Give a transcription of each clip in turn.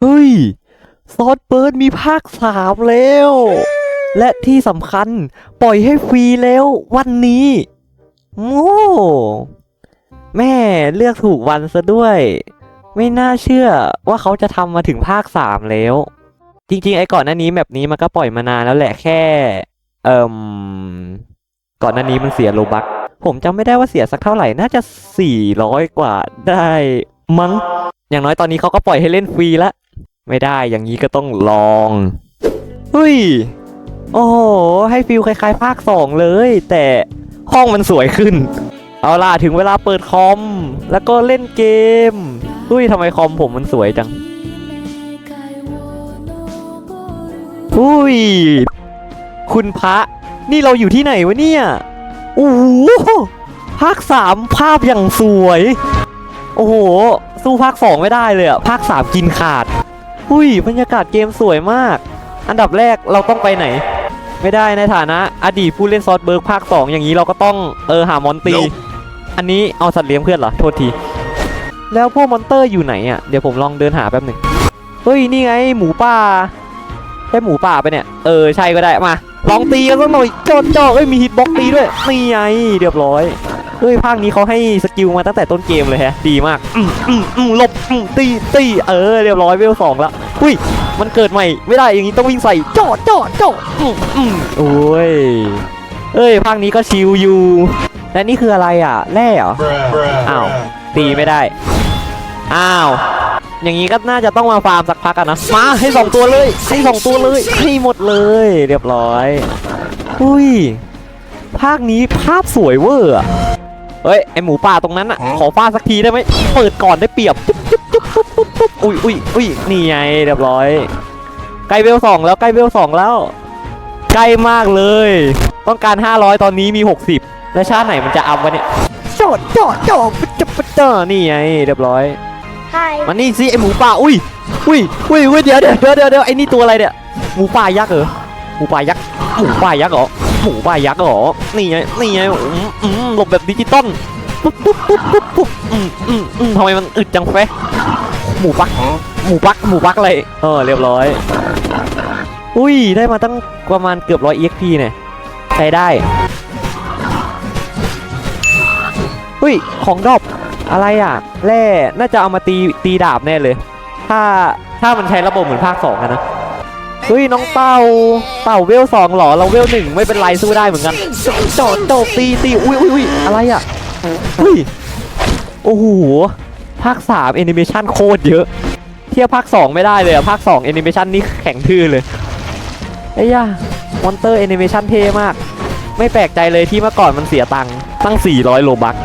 เฮ้ย ซอสเบิร์ดมีภาคสามแล้ว และที่สำคัญปล่อยให้ฟรีแล้ววันนี้โอ้แม่เลือกถูกวันซะด้วย ไม่น่าเชื่อว่าเขาจะทำมาถึงภาคสามแล้ว จริงๆ ไอ้ก่อนหน้านี้แบบนี้มันก็ปล่อยมานานแล้วแหละแค่ เอ่มก่อนหน้านี้มันเสียโลบัก ผมจำไม่ได้ว่าเสียสักเท่าไหร่น่าจะสี่ร้อยกว่าได้มั้งอย่างน้อยตอนนี้เขาก็ปล่อยให้เล่นฟรีละ ไม่ได้อย่างนี้ก็ต้องลองเฮ้ยโอ้โหให้ฟิลคล้ายๆ ภาคสองเลย แต่ห้องมันสวยขึ้น เอาล่ะถึงเวลาเปิดคอม แล้วก็เล่นเกมเฮ้ยทำไมคอมผมมันสวยจังอุ้ย คุณพระ นี่เราอยู่ที่ไหนวะเนี่ย โอ้โห ภาคสามภาพอย่างสวย โอ้โห สู้ภาคสองไม่ได้เลยอะภาคสามกินขาด อุ้ยบรรยากาศเกมสวยมาก อันดับแรกเราต้องไปไหน ไม่ได้ในฐานะอดีตผู้เล่นซอสเบิร์กภาคสองอย่างนี้เราก็ต้องเออหามอนตี Nope อันนี้เอาสัตว์เลี้ยงเพื่อนเหรอ โทษที แล้วพวกมอนเตอร์อยู่ไหนอะ เดี๋ยวผมลองเดินหาแป๊บหนึ่งเฮ้ย นี่ไงหมูป่าใช่หมูป่าไปะเนี่ย เออ ใช่ก็ได้มา ลองตีกันสักหน่อยจอดจอเอ้ยมีฮิตบ็อกตีด้วยนี่ไงเรียบร้อยเฮ้ยภาคนี้เขาให้สกิลมาตั้งแต่ต้นเกมเลยฮะ ดีมาก อืมอืมอืมหลบอืมตีตีเออ เรียบร้อยเวลสองละ อุ้ย มันเกิดใหม่ ไม่ได้อย่างนี้ต้องวิ่งใส่จอดจอดจอดอืมอืมโอ้ยเอ้ยภาคนี้ก็ชิลอยู่ และนี่คืออะไรอะ แร่เหรอ อ้าว ตีไม่ได้ อ้าว อย่างนี้ก็น่าจะต้องมาฟาร์มสักพักกันนะ มาให้สองตัวเลย ให้สองตัวเลย ให้หมดเลย เรียบร้อย อุ้ย ภาคนี้ภาพสวยเวอร์อะเฮ้ย ไอหมูป่าตรงนั้นอะขอฟาดสักทีได้ไหม เปิดก่อนได้เปรียบจุ๊บ ปุ๊บปุ๊บปุ๊บอุ้ยอุ้ยอุ้ยนี่ไงเรียบร้อย ใกล้เวลสองแล้วใกล้เวลสองแล้ว ใกล้มากเลย ต้องการ 500 ตอนนี้มี 60 แล้วชาติไหนมันจะอัพวะเนี่ยจอดจอดจอดจะปะเจอนี่ไงเรียบร้อย Hi. มานี่สิไอหมูป่าอุ้ยอุ้ยอุ้ยอุ้ยเดี๋ยวเดี๋ยวเดี๋ยวเดี๋ยวเดี๋ยวไอนี่ตัวอะไรเนี่ยหมูป่ายักษ์เหรอหมูป่ายักษ์หมูป่ายักษ์เหรอหมูป่ายักษ์เหรอนี่ไงนี่ไงอืมอืมหลบแบบดิจิตอลปุ๊บปุ๊บปุ๊บปุ๊บปุ๊บอืมอืมอืมทำไมมันอึดจังแฟะ หมูปักหมูปักหมูปักอะไรเออเรียบร้อย อุ้ยได้มาตั้งประมาณเกือบร้อย EXP เนี่ยใช้ได้อุ้ยของดรอปอะไรอะแร่น่าจะเอามาตีตีดาบแน่เลย ถ้าถ้ามันใช้ระบบเหมือนภาคสองอะนะเฮ้ยน้องเต่าเต่าเวลสองหรอเราเวลหนึ่งไม่เป็นไรสู้ได้เหมือนกันโจดโจดตีตีอุ้ยอุ้ยอุ้ยอะไรอะอุ้ยโอ้โห ภาคสามแอนิเมชันโคตรเยอะ เทียบภาคสองไม่ได้เลยอะภาคสองแอนิเมชันนี่แข็งทื่อเลยไอ้ย่ามอนเตอร์แอนิเมชันเท่มาก ไม่แปลกใจเลยที่เมื่อก่อนมันเสียตังค์ตั้ง 400 โลบัก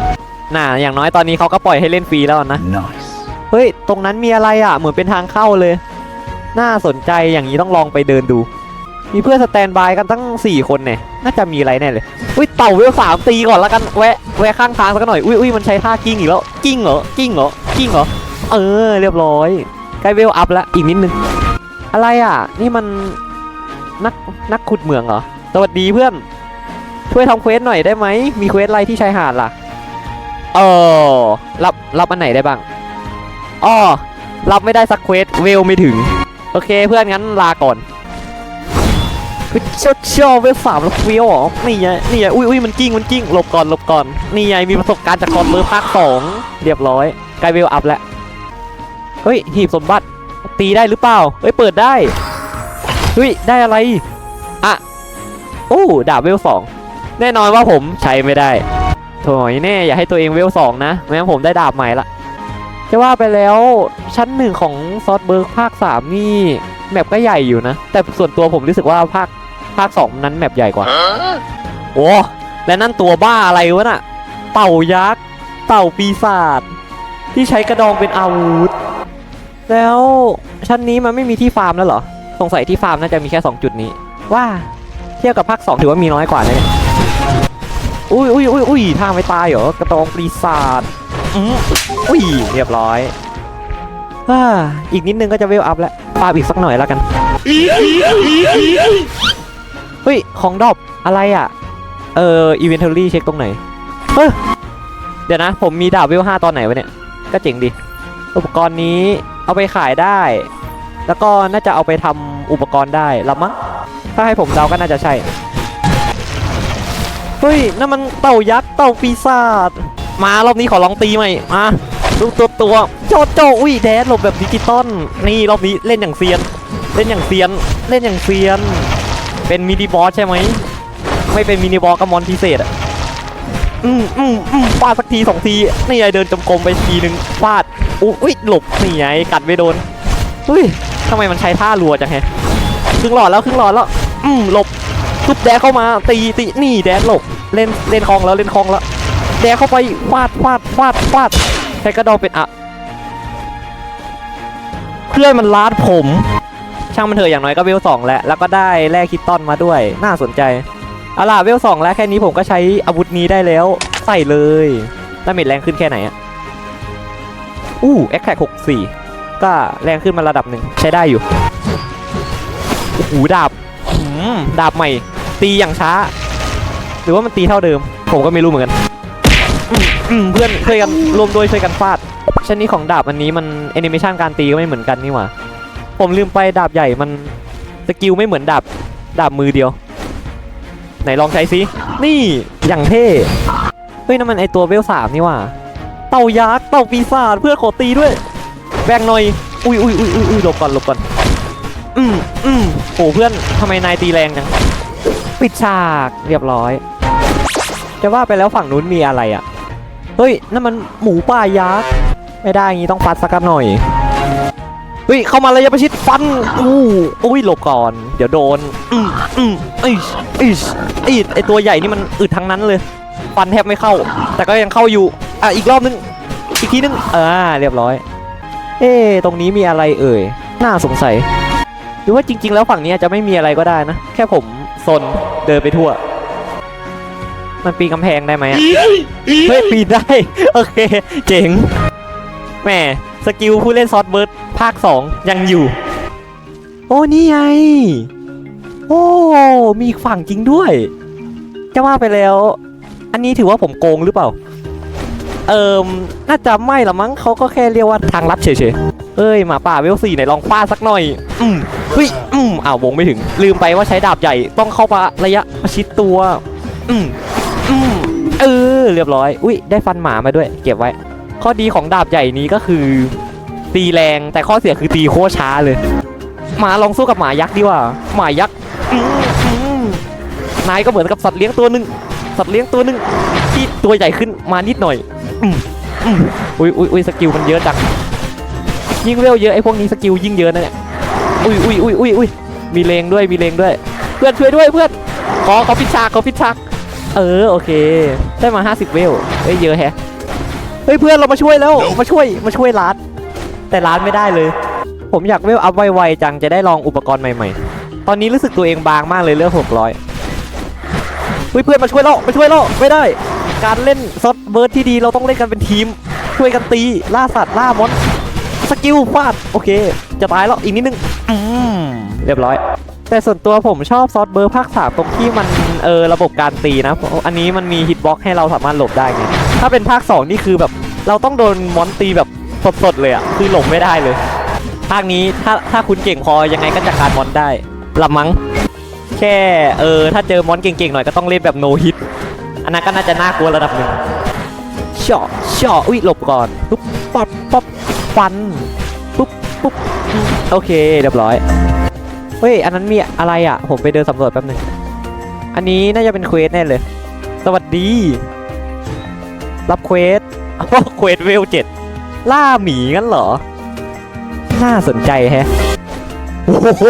น่ะอย่างน้อยตอนนี้เขาก็ปล่อยให้เล่นฟรีแล้วนะ Nice. เฮ้ย ตรงนั้นมีอะไรอะ เหมือนเป็นทางเข้าเลย น่าสนใจอย่างนี้ต้องลองไปเดินดู มีเพื่อนสแตนบายกันตั้ง 4 คนเนี่ย น่าจะมีอะไรแน่เลย อุ้ยเต่าเวลสามตีก่อนแล้วกัน แวะ แวะข้างทางสักหน่อย อุ้ยอุ้ยมันใช้ท่ากิ้งอีกแล้ว กิ้งเหรอ กิ้งเหรอ กิ้งเหรอ เออ เรียบร้อย ใกล้เวลอัพแล้วอีกนิดนึง อะไรอะ นี่มันนักนักขุดเหมืองเหรอ สวัสดีเพื่อน ช่วยทำเควสหน่อยได้ไหม มีเควสอะไรที่ชายหาดล่ะ เออ รับรับอันไหนได้บ้างอ้อรับไม่ได้สักเควสเวลไม่ถึง โอเคเพื่อนงั้นลาก่อนคือเชี่ยวเชี่ยวเวลสามแล้วเวลเหรอนี่ไงนี่ไงอุ้ยอุ้ยมันกิ้งมันกิ้งหลบก่อนหลบก่อนนี่ไงมีประสบการณ์จากคอนเบอร์ภาคสองเรียบร้อย ใกล้เวลอัพแล้วเฮ้ยหีบสมบัติตีได้หรือเปล่าเฮ้ยเปิดได้เฮ้ยได้อะไรอะโอ้ดาบเวลสองแน่นอนว่าผมใช้ไม่ได้โถยแน่อย่าให้ตัวเองเวลสองนะไม่งั้นผมได้ดาบใหม่ละจะว่าไปแล้วชั้นหนึ่งของซอสเบิร์กภาค3นี่แมปก็ใหญ่อยู่นะ แต่ส่วนตัวผมรู้สึกว่าภาคภาค2นั้นแมปใหญ่กว่าโอ้และนั่นตัวบ้าอะไรวะน่ะ เต่ายักษ์ เต่าปีศาจ ที่ใช้กระดองเป็นอาวุธ แล้วชั้นนี้มันไม่มีที่ฟาร์มแล้วเหรอ สงสัยที่ฟาร์มน่าจะมีแค่ 2 จุดนี้ ว่าเทียบกับภาค2ถือว่ามีน้อยกว่านะเนี่ยอุ้ยอุ้ยอุ้ยอุ้ยทางไม่ตายเหรอกระดองปีศาจอืมอุ้ยเรียบร้อยอ่าอีกนิดนึงก็จะเวลอัพแล้วปาบอีกสักหน่อยแล้วกันเฮ้ยของดรอปอะไรอะ เอออีเวนทอรี่เช็คตรงไหนเฮ้ยเดี๋ยวนะ ผมมีดาบเวลห้าตอนไหนวะเนี่ย ก็เจ๋งดี อุปกรณ์นี้เอาไปขายได้ แล้วก็น่าจะเอาไปทำอุปกรณ์ได้ละมั้งถ้าให้ผมเดาก็น่าจะใช่ เฮ้ยนั่นมันเต่ายักษ์เต่าปีศาจมารอบนี้ขอลองตีใหม่มาดูตัวตัวโจโจอุ้ยแดดหลบแบบดิจิตอลนี่รอบนี้เล่นอย่างเซียน เล่นอย่างเซียน เล่นอย่างเซียน เป็นมินิบอสใช่ไหมไม่เป็นมินิบอสก็มอนพิเศษอะ อืมอืมอืมฟาดสักทีสองทีนี่ไงเดินจมกรมไปทีนึงฟาดอุ้ยหลบนี่ไงกัดไม่โดนเฮ้ยทำไมมันใช้ท่ารัวจังไงครึ่งหลอดแล้วครึ่งหลอดแล้วอืมหลบทุบแดกเข้ามาตีตีนี่แดกหลบเล่นเล่นคลองแล้วเล่นคลองแล้ว แดกเข้าไปฟาดฟาดฟาดฟาดใช้กระดองเป็นอะเพื่อนมันลาดผม ช่างมันเถอะอย่างน้อยก็เวลสองแล้วแล้วก็ได้แลกคิตตันมาด้วย น่าสนใจ เอาล่ะเวลสองแล้วแค่นี้ผมก็ใช้อาวุธนี้ได้แล้ว ใส่เลยดาเมจแรงขึ้นแค่ไหนอะอู้แอคแท็กหกสี่ก็แรงขึ้นมาระดับหนึ่งใช้ได้อยู่โอ้โหดาบอืมดาบใหม่ ตีอย่างช้า หรือว่ามันตีเท่าเดิม ผมก็ไม่รู้เหมือนกันอืมอืมเพื่อนช่วยกันรวมด้วยช่วยกันฟาดชนิดของดาบอันนี้มันแอนิเมชันการตีก็ไม่เหมือนกันนี่หว่าผมลืมไปดาบใหญ่มันสกิลไม่เหมือนดาบดาบมือเดียว ไหนลองใช้ซิ นี่อย่างเท่ เฮ้ยนั่นมันไอตัวเวลสามนี่ว่าเต่ายักษ์เต่าปีศาจเพื่อขอตีด้วย แบ่งหน่อย อุ้ยอุ้ยอุ้ยอุ้ยอุ้ยหลบก่อนหลบก่อน อืมอืมโหเพื่อนทำไมนายตีแรงจัง ปิดฉากเรียบร้อย จะว่าไปแล้วฝั่งนู้นมีอะไรอะ เฮ้ยนั่นมันหมูป่ายักษ์ ไม่ได้งี้ต้องฟัดสักหน่อย เฮ้ยเข้ามาเลยอยาประชิดฟันอู้อุ้ยหลบก่อน เดี๋ยวโดนอืมอืมอิชอิชอิชไอตัวใหญ่นี่มันอึดทั้งนั้นเลยฟันแทบไม่เข้า แต่ก็ยังเข้าอยู่อะอีกรอบนึงอีกทีนึงอ่าเรียบร้อย เอ๊ะตรงนี้มีอะไรเอ่ยน่าสงสัยหรือว่าจริง ๆ แล้วฝั่งนี้อาจจะไม่มีอะไรก็ได้นะ แค่ผมซนเดินไปทั่ว มันปีนกำแพงได้ไหมอะเฮ้ยปีนได้ โอเค เจ๋งแหมสกิลผู้เล่นซอสเบิร์ด ภาค 2 ยังอยู่ โอ้นี่ไง โอ้ มีอีกฝั่งจริงด้วย จะว่าไปแล้ว อันนี้ถือว่าผมโกงหรือเปล่า เอิมน่าจะไม่ละมั้งเขาก็แค่เรียกว่าทางลัดเฉยๆ เอ้ยหมาป่าเวลสี่ไหนลองฟาดสักหน่อย อืมเฮ้ยอืมอ้าววงไม่ถึง ลืมไปว่าใช้ดาบใหญ่ต้องเข้ามาระยะประชิดตัว อืมอืมเออเรียบร้อย อุ้ยได้ฟันหมามาด้วย เก็บไว้ ข้อดีของดาบใหญ่นี้ก็คือ ตีแรงแต่ข้อเสียคือตีโคตรช้าเลยหมาลองสู้กับหมายักษ์ดีกว่า หมายักษ์นายก็เหมือนกับสัตว์เลี้ยงตัวหนึ่งสัตว์เลี้ยงตัวหนึ่งที่ตัวใหญ่ขึ้นมานิดหน่อยอุ้ยอุ้ยอุ้ยสกิลมันเยอะจังยิ่งเวลเยอะไอ้พวกนี้สกิลยิ่งเยอะนะเนี่ยอุ้ยอุ้ยอุ้ยอุ้ยอุ้ยมีเลงด้วยมีเลงด้วย เพื่อนช่วยด้วยเพื่อนขอขอพิชฉากขอพิชฉากเออโอเค ได้มา 50 เวลเฮ้ยเยอะแฮะเฮ้ยเพื่อนเรามาช่วยแล้วมาช่วยมาช่วยร้าน แต่ร้านไม่ได้เลย ผมอยากเวลอัพไวๆจังจะได้ลองอุปกรณ์ใหม่ๆ ตอนนี้รู้สึกตัวเองบางมากเลยเรื่อง600เฮ้ยเพื่อนมาช่วยเรามาช่วยเราไม่ได้ การเล่นซอสเบิร์ดที่ดีเราต้องเล่นกันเป็นทีม ช่วยกันตีล่าสัตว์ล่ามอนสกิลฟาดโอเค จะตายแล้วอีกนิดนึงอืมเรียบร้อย แต่ส่วนตัวผมชอบซอสเบอร์ภาคสามตรงที่มันเออระบบการตีนะเพราะอันนี้มันมีฮิตบ็อกให้เราสามารถหลบได้ไงถ้าเป็นภาค 2 นี่คือแบบเราต้องโดนมอนตีแบบ สดๆเลยอะคือหลบไม่ได้เลยภาคนี้ถ้าถ้าคุณเก่งพอยังไงก็จัดการมอนได้ละมั้งแค่เออถ้าเจอมอนเก่งๆหน่อยก็ต้องเล่นแบบโนฮิตอันนั้นก็น่าจะน่ากลัวระดับหนึ่งเฉาะเฉาะอุ้ยหลบก่อนปุ๊บป๊อปป๊อปฟันปุ๊บปุ๊บโอเคเรียบร้อยเฮ้ยอันนั้นมีอะไรอะ ผมไปเดินสำรวจแป๊บหนึ่งอันนี้น่าจะเป็นเควสแน่เลย สวัสดี รับเควสเควสเวลเจ็ด ล่าหมีงั้นเหรอ น่าสนใจแฮะโอ้โห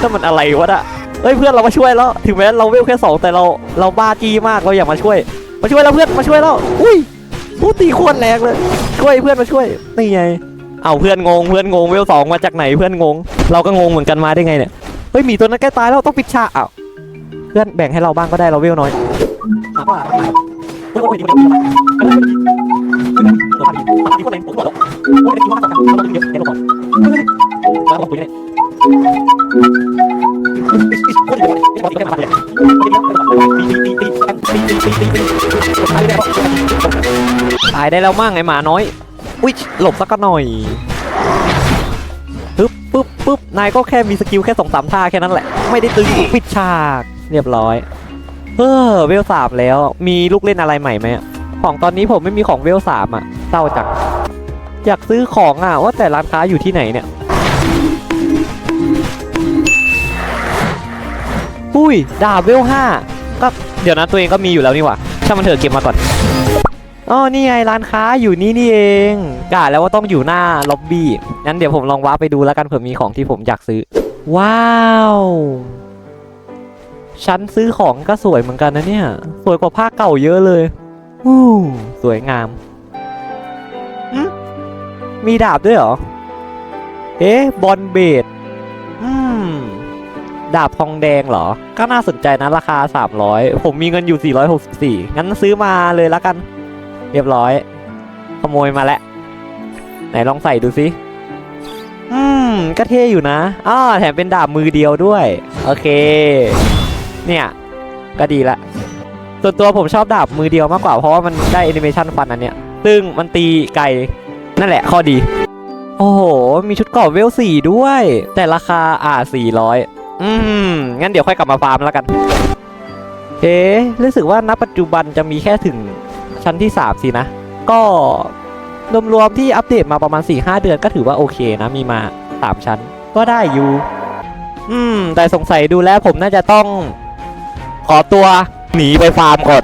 นั่นมันอะไรวะนะเฮ้ยเพื่อนเรามาช่วยแล้ว ถึงแม้เราเวลแค่สองแต่เราเราบ้าจี้มากเราอยากมาช่วย มาช่วยแล้วเพื่อนมาช่วยแล้ว อุ้ยผู้ตีโคตรแรงเลย ช่วยเพื่อนมาช่วยนี่ไงเอาเพื่อนงงเพื่อนงงเวลสองมาจากไหนเพื่อนงง เราก็งงเหมือนกันมาได้ไงเนี่ยเฮ้ยหมีตัวนั้นใกล้ตายแล้วต้องปิดฉากอ้าวเพื่อนแบ่งให้เราบ้างก็ได้เราเวลน้อย ตายได้แล้วมั่งไอหมาน้อย อุ้ยหลบสักหน่อยปึ๊บปึ๊บปุ๊บนายก็แค่มีสกิลแค่สองสามท่าแค่นั้นแหละ ไม่ได้ตึงปิดฉาก เรียบร้อย เออเวลสามแล้ว มีลูกเล่นอะไรใหม่ไหมอะ ของตอนนี้ผมไม่มีของเวลสามอะเศร้าจังอยากซื้อของอะว่าแต่ร้านค้าอยู่ที่ไหนเนี่ยอุ้ยดาบเวลห้าก็เดี๋ยวนะตัวเองก็มีอยู่แล้วนี่หว่าช่างมันเถอะเก็บมาก่อนอ๋อนี่ไงร้านค้าอยู่นี่นี่เองกะแล้วว่าต้องอยู่หน้าล็อบบี้งั้นเดี๋ยวผมลองว้าร์ปไปดูแล้วกันเผื่อมีของที่ผมอยากซื้อ ว้าวชั้นซื้อของก็สวยเหมือนกันนะเนี่ย สวยกว่าภาคเก่าเยอะเลย อู้สวยงามหึมีดาบด้วยเหรอ เอ๊ะ บอลเบดอืม ดาบทองแดงเหรอ ก็น่าสนใจนะราคา 300 ผมมีเงินอยู่ 464 งั้นซื้อมาเลยแล้วกัน เรียบร้อย ขโมยมาแล้ว ไหนลองใส่ดูสิ อืม ก็เท่อยู่นะอ้อแถมเป็นดาบมือเดียวด้วย โอเค เนี่ย ก็ดีละ ส่วนตัวผมชอบดาบมือเดียวมากกว่าเพราะว่ามันได้แอนิเมชันฟันอันเนี้ยซึ่งมันตีไกลนั่นแหละข้อดี โอ้โห มีชุดเกราะเวลสี่ด้วย แต่ราคาอ่าสี่ร้อยอืม งั้นเดี๋ยวค่อยกลับมาฟาร์มแล้วกัน เอ๊ะรู้สึกว่าณปัจจุบันจะมีแค่ถึงชั้นที่3สินะ ก็รวมๆที่อัปเดตมาประมาณ 4-5 เดือนก็ถือว่าโอเคนะ มีมา 3 ชั้น ก็ได้อยู่ อืม แต่สงสัยดูแล้วผมน่าจะต้องขอตัว หนีไปฟาร์มก่อน